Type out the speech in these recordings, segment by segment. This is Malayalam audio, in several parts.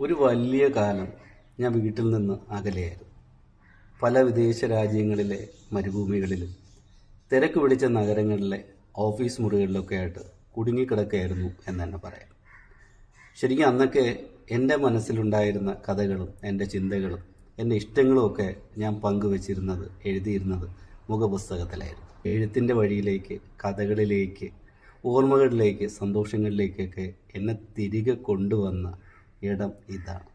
ഒരു വലിയ കാലം ഞാൻ വീട്ടിൽ നിന്ന് അകലെയായിരുന്നു. പല വിദേശ രാജ്യങ്ങളിലെ മരുഭൂമികളിലും തിരക്ക് പിടിച്ച നഗരങ്ങളിലെ ഓഫീസ് മുറികളിലൊക്കെ ആയിട്ട് കുടുങ്ങിക്കിടക്കുകയായിരുന്നു എന്ന് തന്നെ പറയാം. ശരിക്കും അന്നൊക്കെ എന്റെ മനസ്സിലുണ്ടായിരുന്ന കഥകളും എന്റെ ചിന്തകളും എന്റെ ഇഷ്ടങ്ങളുമൊക്കെ ഞാൻ പങ്കുവച്ചിരുന്നത് എഴുതിയിരുന്നത് മുഖപുസ്തകത്തിലായിരുന്നു. എഴുത്തിന്റെ വഴിയിലേക്ക് കഥകളിലേക്ക് ഓർമ്മകളിലേക്ക് സന്തോഷങ്ങളിലേക്കൊക്കെ എന്നെ തിരികെ കൊണ്ടുവന്ന ഇടം ഇതാണ്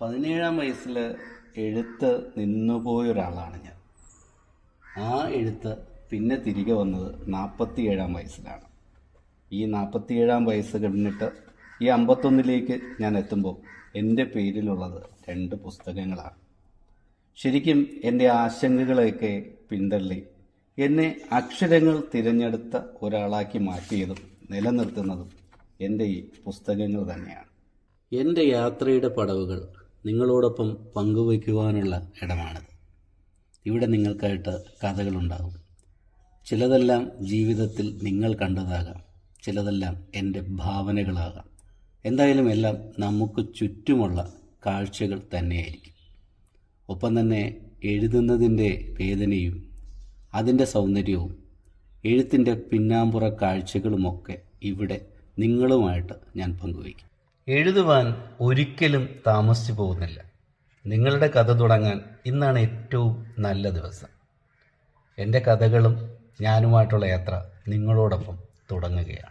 പതിനേഴാം വയസ്സിൽ എഴുത്ത് നിന്നുപോയ ഒരാളാണ് ഞാൻ. ആ എഴുത്ത് പിന്നെ തിരികെ വന്നത് നാൽപ്പത്തിയേഴാം വയസ്സിലാണ്. ഈ നാൽപ്പത്തിയേഴാം വയസ്സ് കഴിഞ്ഞിട്ട് ഈ അമ്പത്തൊന്നിലേക്ക് ഞാൻ എത്തുമ്പോൾ എന്റെ പേരിലുള്ളത് രണ്ട് പുസ്തകങ്ങളാണ്. ശരിക്കും എന്റെ ആശങ്കകളെയൊക്കെ പിന്തള്ളി എന്നെ അക്ഷരങ്ങൾ തിരഞ്ഞെടുത്ത ഒരാളാക്കി മാറ്റിയതും നിലനിർത്തുന്നതും എന്റെ ഈ പുസ്തകങ്ങൾ തന്നെയാണ്. എന്റെ യാത്രയുടെ പടവുകൾ നിങ്ങളോടൊപ്പം പങ്കുവയ്ക്കുവാനുള്ള ഇടമാണിത്. ഇവിടെ നിങ്ങൾക്കായിട്ട് കഥകളുണ്ടാകും. ചിലതെല്ലാം ജീവിതത്തിൽ നിങ്ങൾ കണ്ടതാകാം. ചിലതെല്ലാം എന്റെ ഭാവനകളാകാം. എന്തായാലും എല്ലാം നമുക്ക് ചുറ്റുമുള്ള കാഴ്ചകൾ തന്നെയായിരിക്കും. ഒപ്പം തന്നെ എഴുതുന്നതിന്റെ വേദനയും അതിന്റെ സൗന്ദര്യവും എഴുത്തിന്റെ പിന്നാമ്പുറ കാഴ്ചകളുമൊക്കെ ഇവിടെ നിങ്ങളുമായിട്ട് ഞാൻ പങ്കുവയ്ക്കും. എഴുതുവാൻ ഒരിക്കലും താമസിച്ചു പോകുന്നില്ല നിങ്ങളുടെ കഥ തുടങ്ങാൻ ഇന്നാണ് ഏറ്റവും നല്ല ദിവസം. എന്റെ കഥകളും ഞാനുമായിട്ടുള്ള യാത്ര നിങ്ങളോടൊപ്പം തുടങ്ങുകയാണ്.